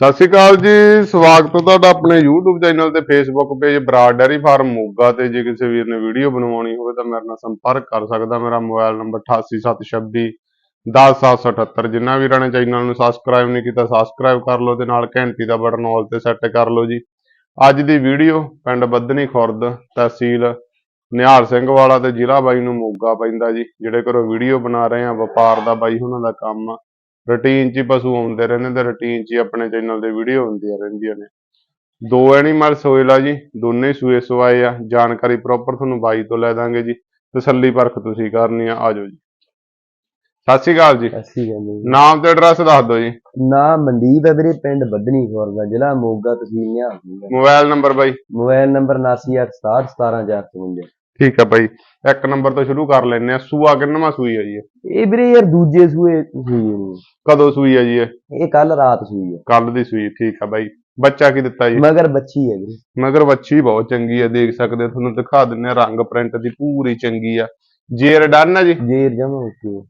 ਸਤਿ ਸ਼੍ਰੀ ਅਕਾਲ ਜੀ, ਸਵਾਗਤ ਹੈ ਤੁਹਾਡਾ ਆਪਣੇ YouTube ਚੈਨਲ ਤੇ Facebook page Brar dairy farm Moga ਤੇ ਜੇ ਕਿਸੇ ਵੀਰ ਨੇ ਵੀਡੀਓ ਬਣਵਾਉਣੀ ਹੋਵੇ ਤਾਂ ਮੇਰੇ ਨਾਲ ਸੰਪਰਕ ਕਰ ਸਕਦਾ, ਮੇਰਾ ਮੋਬਾਈਲ ਨੰਬਰ 8876 10778 ਜਿੰਨਾ ਵੀਰਾਂ ਨੇ ਚੈਨਲ ਨੂੰ ਸਬਸਕ੍ਰਾਈਬ ਨਹੀਂ ਕੀਤਾ ਸਬਸਕ੍ਰਾਈਬ ਕਰ ਲਓ ਤੇ ਨਾਲ ਘੰਟੀ ਦਾ ਬਟਨ ਆਲ ਤੇ ਸੈੱਟ ਕਰ ਲਓ ਜੀ। ਅੱਜ ਦੀ ਵੀਡੀਓ ਪਿੰਡ ਬੱਧਨੀ ਖੁਰਦ, ਤਹਿਸੀਲ ਨਿਹਾਲ ਸਿੰਘ ਵਾਲਾ ਤੇ ਜ਼ਿਲ੍ਹਾ ਬਾਈ ਨੂੰ ਮੋਗਾ ਪੈਂਦਾ ਜੀ, ਜਿਹੜੇ ਘਰੋਂ ਵੀਡੀਓ ਬਣਾ ਰਹੇ ਆ, ਵਪਾਰ ਦਾ ਬਾਈ ਉਹਨਾਂ ਦਾ ਕੰਮ ਆ। ਰੁਟੀਨ 'ਚ ਪਸ਼ੂ ਆਉਂਦੇ ਰਹਿੰਦੇ ਤੇ ਰੁਟੀਨ 'ਚ ਆਪਣੇ ਚੈਨਲ ਤੇ ਵੀਡੀਓ ਹੁੰਦੀਆਂ ਰਹਿੰਦੀਆਂ ਨੇ। ਦੋ ਐਨੀਮਲ ਸੋਇਲਾ ਜੀ ਦੋਨੇ ਸੂਏ ਸਵਾਏ ਆ। ਜਾਣਕਾਰੀ ਪ੍ਰੋਪਰ ਤੁਹਾਨੂੰ ਬਾਈ ਤੋਂ ਲੈ ਦਾਂਗੇ ਜੀ। ਤਸੱਲੀ ਪਰਖ ਤੁਸੀਂ ਕਰਨੀ ਆ ਆਜੋ ਜੀ। ਸਤਿ ਸ਼੍ਰੀ ਅਕਾਲ ਜੀ। ਅਸੀਂ ਕਹਿੰਦੇ ਜੀ। ਨਾਮ ਤੇ ਐਡਰੈਸ ਦੱਸ ਦਿਓ ਜੀ। ਨਾਮ ਮਨਦੀਪ ਹੈ ਵੀਰੇ ਪਿੰਡ ਬੱਧਨੀ ਖੋਰ ਦਾ ਜ਼ਿਲ੍ਹਾ ਮੋਗਾ ਤਹਿਸੀਲ ਨਿਹਾਲ ਦਾ। ਮੋਬਾਈਲ ਨੰਬਰ ਬਾਈ। ਮੋਬਾਈਲ ਨੰਬਰ 8986617455 ਠੀਕ ਆ ਬਾਈ ਇੱਕ ਨੰਬਰ ਤੋਂ ਸ਼ੁਰੂ ਕਰ ਲੈਨੇ ਆ ਸੂਆ ਕਿੰਨਵਾਂ ਸੂਈ ਆ ਜੀ ਇਹ? ਇਹ ਵੀਰੇ ਯਾਰ ਦੂਜੇ ਸੂਏ ਸੂਈ ਨਹੀਂ ਕਦੋਂ ਸੂਈ ਆ ਜੀ ਇਹ? ਇਹ ਕੱਲ ਰਾਤ ਸੂਈ ਹੈ। ਕੱਲ ਦੀ ਸੂਈ ਠੀਕ ਆ ਬਾਈ। ਬੱਚਾ ਕੀ ਦਿੱਤਾ ਜੀ? ਮਗਰ ਬੱਚੀ ਹੈ ਵੀਰੇ। ਮਗਰ ਵੱਛੀ ਬਹੁਤ ਚੰਗੀ ਆ ਦੇਖ ਸਕਦੇ ਹੋ। ਤੁਹਾਨੂੰ ਦਿਖਾ ਦਿੰਨੇ ਆ ਰੰਗ ਪ੍ਰਿੰਟ ਦੀ ਪੂਰੀ ਚੰਗੀ ਆ। ਜੇਰ ਡਨ ਆ ਜੀ? ਜੇਰ ਜਮਾ ਓਕੇ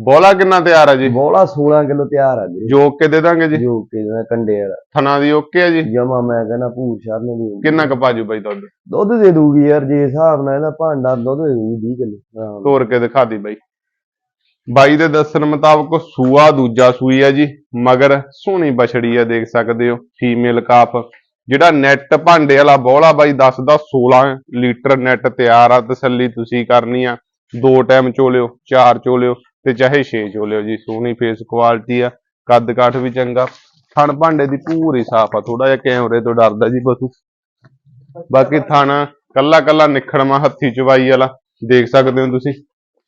ਬੋਲਾ ਕਿੰਨਾ ਤਿਆਰ ਆ ਜੀ? ਬੋਲਾ 16 ਕਿਲੋ ਤਿਆਰ ਆ ਵੀਰੇ ਜੋਕ ਕੇ ਦੇ ਦਾਂਗੇ ਜੀ? ਜੋ ਕਿ ਜਿਹੜਾ ਕੰਡੇ ਵਾਲਾ। ਥਣਾ ਦੀ ਓਕੇ ਆ ਜੀ? ਜਮਾ ਮੈਂ ਕਹਿੰਦਾ ਭੂਰ ਸ਼ਰਨ ਦੀ। ਹੋਊਗੀ। ਕਿੰਨਾ ਕਪਾਜੂ ਬਾਈ ਦੁੱਧ ਦੁੱਧ ਦੇ ਦੂਗੀ ਯਾਰ ਜੇ ਹਿਸਾਬ ਨਾਲ ਇਹਦਾ ਭਾਂਡਾ ਦੁੱਧ ਦੇ ਦੂਗੀ 20 ਕਿਲੋ। ਹਾਂ ਤੋੜ ਕੇ ਦਿਖਾ ਦੀ ਬਾਈ। ਬਾਈ ਦੇ ਦੱਸਣ ਮੁਤਾਬਕ ਸੂਆ ਦੂਜਾ ਸੂਈ ਆ ਜੀ ਮਗਰ ਸੋਹਣੀ ਬਛੜੀ ਆ ਦੇਖ ਸਕਦੇ ਹੋ ਫੀਮੇਲ ਕਾਫ ਜਿਹੜਾ ਨੈਟ ਭਾਂਡੇ ਵਾਲਾ ਬੋਲਾ ਬਾਈ ਦੱਸਦਾ 16 ਲੀਟਰ ਨੈਟ ਤਿਆਰ ਆ ਤਸੱਲੀ ਤੁਸੀਂ ਕਰਨੀ ਆ। ਦੋ ਟਾਈਮ ਚੋਲਿਓ ਚਾਰ ਚੋਲਿਓ। ਤੇ ਚਾਹੇ ਛੇ ਚੋਲਿਓ ਜੀ ਸੋਹਣੀ ਫੇਸ ਕੁਆਲਿਟੀ ਆ ਕੱਦ ਕਾਠ ਵੀ ਚੰਗਾ ਥਣ ਭਾਂਡੇ ਦੀ ਪੂਰੀ ਸਾਫ਼ ਆ ਥੋੜਾ ਜਿਹਾ ਕੈਮਰੇ ਤੋਂ ਡਰਦਾ ਜੀ ਪਸ਼ੂ। ਬਾਕੀ ਥਣ ਕੱਲਾ ਕੱਲਾ ਨਿਖੜਵਾ ਹੱਥੀ ਚਵਾਈ ਵਾਲਾ ਦੇਖ ਸਕਦੇ ਹੋ ਤੁਸੀਂ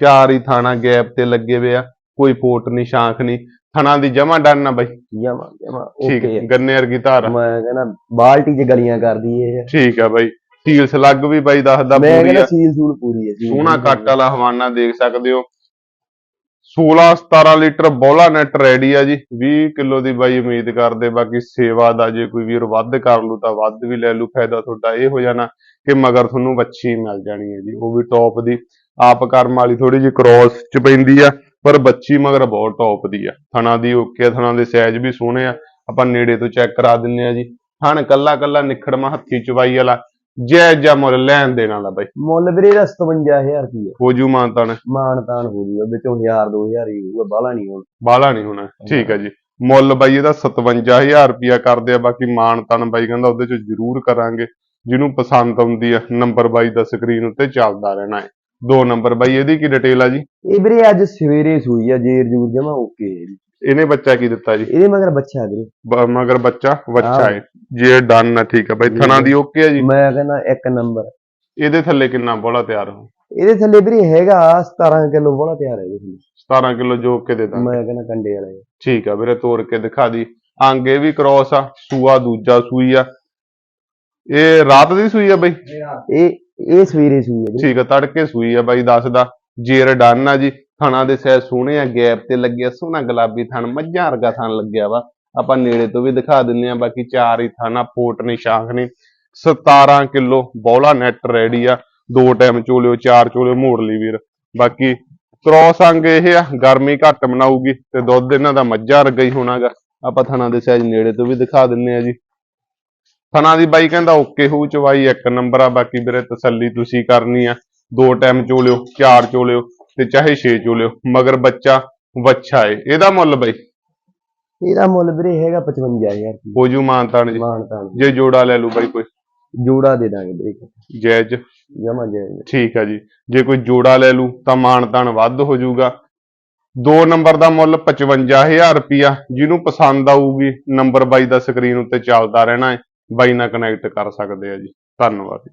ਚਾਰ ਹੀ ਥਾਣਾ ਗੈਪ ਤੇ ਲੱਗੇ ਹੋਏ ਆ ਕੋਈ ਪੋਟ ਨਹੀਂ ਸ਼ਾਂਖ ਨਹੀਂ ਥਣਾ ਦੀ ਜਮਾ ਡਨ ਨਾ ਬਾਈ। ਜਮਾ ਜਮਾ ਠੀਕ ਓਕੇ ਹੈ ਗੰਨੇ ਵਰਗੀ ਧਾਰ ਆ। ਮੈਂ ਕਹਿੰਦਾ ਬਾਲਟੀ 'ਚ ਗਲੀਆਂ ਕਰਦੀ ਠੀਕ ਆ ਬਾਈ ਸੀਲ ਸਲੱਗ ਵੀ ਬਾਈ ਦੱਸਦਾ ਮੈਂ ਪੂਰੀ ਕਹਿੰਦਾ ਆ। ਸੀਲ ਸੂਲ ਪੂਰੀ ਹੈ ਸੋਹਣਾ ਕੱਟ ਵਾਲਾ ਹਵਾਨਾ ਦੇਖ ਸਕਦੇ ਹੋ 16 17 ਲੀਟਰ ਬੋਲਾ ਨੈਟ ਰੈਡੀ ਆ ਜੀ 20 ਕਿਲੋ ਦੀ ਬਾਈ ਉਮੀਦ ਕਰਦੇ ਬਾਕੀ ਸੇਵਾ ਦਾ ਜੇ ਕੋਈ ਵੀਰ ਵੱਧ ਕਰ ਲੂ ਤਾਂ ਵੱਧ ਵੀ ਲੈ ਲੂ ਫਾਇਦਾ ਤੁਹਾਡਾ ਇਹ ਹੋ ਜਾਣਾ ਕਿ ਮਗਰ ਤੁਹਾਨੂੰ ਵੱਛੀ ਮਿਲ ਜਾਣੀ ਹੈ ਜੀ ਉਹ ਵੀ ਟੌਪ ਦੀ। ਆਪ ਕਰਮ ਵਾਲੀ ਥੋੜੀ ਜਿਹੀ ਕ੍ਰੋਸ ਚ ਪੈਂਦੀ ਆ ਪਰ ਬੱਚੀ ਮਗਰ ਬਹੁਤ ਟੌਪ ਦੀ ਆ। ਥਣਾ ਦੀ ਓਕੇ ਆ, ਥਣਾ ਦੇ ਸਾਈਜ਼ ਵੀ ਸੋਹਣੇ ਆ। ਆਪਾਂ ਨੇੜੇ ਤੋਂ ਚੈੱਕ ਕਰਾ ਦਿੰਨੇ ਆ ਜੀ। ਥਣ ਕੱਲਾ ਕੱਲਾ ਨਿਖੜਮਾ ਹੱਥੀ ਚਵਾਈ ਵਾਲਾ ਜੈ ਜੈ ਮੁੱਲ ਲੈਣ ਦੇਣ ਵਾਲਾ ਬਾਈ। ਮੁੱਲ ਵੀਰੇ ਦਾ 57000 ਰੁਪਏ ਹੋ ਜੂ ਮਾਨਤਾਨ। ਮਾਨ ਤਾਨ ਹੋ ਜੂਗਾ ਵਿੱਚੋਂ 1000 2000 ਹੀ ਹੋਊਗਾ ਬਾਹਲਾ ਨਹੀਂ ਹੁਣ। ਬਾਹਲਾ ਨਹੀਂ ਹੋਣਾ ਠੀਕ ਹੈ ਜੀ। ਮੁੱਲ ਬਾਈ ਇਹਦਾ 57000 ਰੁਪਿਆ ਕਰਦੇ ਆ ਬਾਕੀ ਮਾਨ ਤਨ ਬਾਈ ਕਹਿੰਦਾ ਉਹਦੇ ਚ ਜ਼ਰੂਰ ਕਰਾਂਗੇ। ਜਿਹਨੂੰ ਪਸੰਦ ਆਉਂਦੀ ਆ ਨੰਬਰ ਬਾਈ ਦਾ ਸਕਰੀਨ ਉੱਤੇ ਚੱਲਦਾ ਰਹਿਣਾ ਹੈ। ਦੋ ਨੰਬਰ ਬਾਈ ਇਹਦੀ ਕੀ ਡਿਟੇਲ ਆ ਜੀ? ਇਹ ਵੀਰੇ ਅੱਜ ਸਵੇਰੇ ਸੂਈ ਆ ਜੇਰ ਜੂਰ ਜਮਾ ਓਕੇ ਹੈ ਜੀ। ਇਹਨੇ ਬੱਚਾ ਕੀ ਦਿੱਤਾ ਜੀ? ਇਹਦੇ ਮਗਰ ਬੱਚਾ ਵੀਰੇ। ਬ- ਮਗਰ ਬੱਚਾ ਬੱਚਾ ਹਾਂ। ਜੇ ਡਨ ਆ ਠੀਕ ਹੈ। ਬਾਈ ਥਣਾ ਦੀ ਓਕੇ ਆ ਜੀ? ਮੈਂ ਕਹਿੰਦਾ ਇੱਕ ਨੰਬਰ। ਇਹਦੇ ਥੱਲੇ ਕਿੰਨਾ ਬੋਲਾ ਤਿਆਰ ਹੋ? ਇਹਦੇ ਥੱਲੇ ਵੀਰੇ ਹੈਗਾ 17 ਕਿਲੋ ਬੋਲਾ ਤਿਆਰ ਹੈ ਇਹਦੇ ਥੱਲੇ। 17 ਕਿਲੋ ਜੋਕ ਕੇ ਦੇ ਦਾਂਗੇ। ਮੈਂ ਕਹਿੰਦਾ ਕੰਡੇ ਵਾਲਾ। ਠੀਕ ਆ ਵੀਰੇ ਤੋੜ ਕੇ ਦਿਖਾ ਦੀ। ਆਂਗੇ ਵੀ ਕ੍ਰੋਸ ਆ ਸੂਆ ਦੂਜਾ ਸੂਈ ਆ। ਇਹ ਰਾਤ ਦੀ ਸੂਈ ਆ ਬਾਈ? ਇਹ ਇਹ ਸਵੇਰੇ ਸੂਈ ਹੈ ਵੀਰੇ। ਠੀਕ ਆ ਤੜਕੇ ਸੂਈ ਆ ਬਾਈ ਦੱਸਦਾ। ਜੇਰ ਡਨ ਆ ਜੀ ਥਣਾ ਦੇ ਸੈ ਸੋਹਣੇ ਆ, ਗੈਪ ਤੇ ਲੱਗਿਆ ਸੋਹਣਾ ਗੁਲਾਬੀ ਥਣ, ਮੱਝਾਂ ਵਰਗਾ ਥਣ ਲੱਗਿਆ ਵਾ। ਆਪਾਂ ਨੇੜੇ ਤੋਂ ਵੀ ਦਿਖਾ ਦਿੰਨੇ ਆ, ਬਾਕੀ ਚਾਰ ਹੀ ਥਾਣਾ, ਪੋਟ ਨੇ, ਸ਼ਾਂਖ ਨਹੀਂ 17 ਕਿਲੋ ਬੌਲਾ ਨੈਟ ਰੈਡੀ ਆ। ਦੋ ਟਾਈਮ ਚੋਲਿਓ, ਚਾਰ ਚੋਲਿਓ ਮੋੜ ਲਈ ਵੀਰ। ਬਾਕੀ ਕ੍ਰੋਸ ਅੰਗ ਇਹ ਆ, ਗਰਮੀ ਘੱਟ ਮਨਾਊਗੀ ਤੇ ਦੁੱਧ ਇਹਨਾਂ ਦਾ ਮੱਝਾਂ ਵਰਗਾ ਹੀ ਹੋਣਾਗਾ। ਆਪਾਂ ਥਣਾ ਦੇ ਸਾਈਜ਼ ਨੇੜੇ ਤੋਂ ਵੀ ਦਿਖਾ ਦਿੰਨੇ ਆ ਜੀ। ਥਣਾ ਦੀ ਬਾਈ ਕਹਿੰਦਾ ਓਕੇ ਹੋਊ, ਚਵਾਈ ਇੱਕ ਨੰਬਰ ਆ। ਬਾਕੀ ਵੀਰੇ ਤਸੱਲੀ ਤੁਸੀਂ ਕਰਨੀ ਆ। ਦੋ ਟਾਈਮ ਚੋਲਿਓ, ਚਾਰ ਚੋਲਿਓ। ਤੇ ਚਾਹੇ ਛੇ ਚੋਲਿਓ ਮਗਰ ਬੱਚਾ ਵੱਛਾ ਏ। ਇਹਦਾ ਮੁੱਲ ਬਾਈ? ਇਹਦਾ ਮੁੱਲ ਵੀਰੇ ਹੈਗਾ 55000 ਰੁਪਏ ਹੋ ਜੂ ਮਾਨਤਾਨ ਜੀ। ਮਾਨ ਤਾਨ ਜੇ ਜੋੜਾ ਲੈ ਲੂ ਬਾਈ ਕੋਈ। ਜੋੜਾ ਦੇ ਦਾਂਗੇ ਵੀਰੇ। ਜਾਇਜ਼ ਜਮਾ ਜਾਏਗਾ ਠੀਕ ਆ ਜੀ। ਜੇ ਕੋਈ ਜੋੜਾ ਲੈ ਲੂ ਤਾਂ ਮਾਨਤਾਨ ਵੱਧ ਹੋ ਜਾਊਗਾ ਦੋ ਨੰਬਰ ਦਾ ਮੁੱਲ 55000 ਰੁਪਿਆ ਜਿਹਨੂੰ ਪਸੰਦ ਆਊਗੀ ਨੰਬਰ ਬਾਈ ਦਾ ਸਕਰੀਨ ਉੱਤੇ ਚੱਲਦਾ ਰਹਿਣਾ ਹੈ ਬਾਈ ਨਾਲ ਕਨੈਕਟ ਕਰ ਸਕਦੇ ਆ ਜੀ। ਧੰਨਵਾਦ